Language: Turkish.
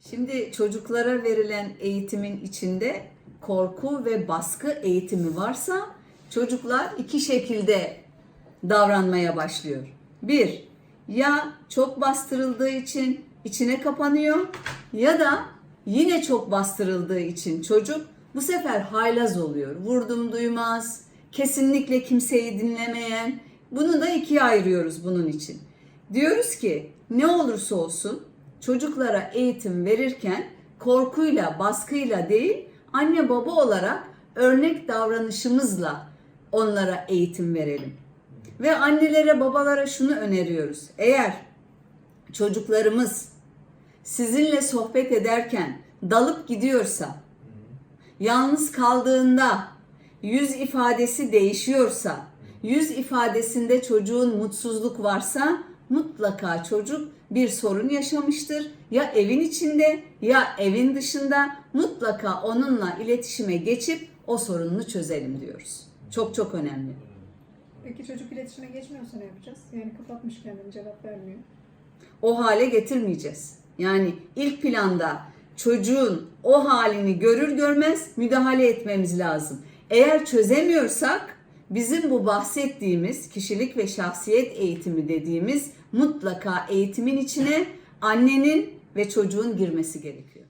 Şimdi çocuklara verilen eğitimin içinde korku ve baskı eğitimi varsa çocuklar iki şekilde davranmaya başlıyor. Bir, ya çok bastırıldığı için içine kapanıyor ya da yine çok bastırıldığı için çocuk bu sefer haylaz oluyor. Vurdum duymaz, kesinlikle kimseyi dinlemeyen. Bunu da ikiye ayırıyoruz bunun için. Diyoruz ki ne olursa olsun çocuklara eğitim verirken korkuyla, baskıyla değil, anne baba olarak örnek davranışımızla onlara eğitim verelim. Ve annelere, babalara şunu öneriyoruz. Eğer çocuklarımız sizinle sohbet ederken dalıp gidiyorsa, yalnız kaldığında yüz ifadesi değişiyorsa, yüz ifadesinde çocuğun mutsuzluk varsa mutlaka çocuk bir sorun yaşamıştır. Ya evin içinde ya evin dışında mutlaka onunla iletişime geçip o sorununu çözelim diyoruz. Çok çok önemli. Peki çocuk iletişime geçmiyorsa ne yapacağız? Yani kapatmış kendini cevap vermiyor. o hale getirmeyeceğiz. Yani ilk planda çocuğun o halini görür görmez müdahale etmemiz lazım. Eğer çözemiyorsak bizim bu bahsettiğimiz kişilik ve şahsiyet eğitimi dediğimiz mutlaka eğitimin içine annenin ve çocuğun girmesi gerekiyor.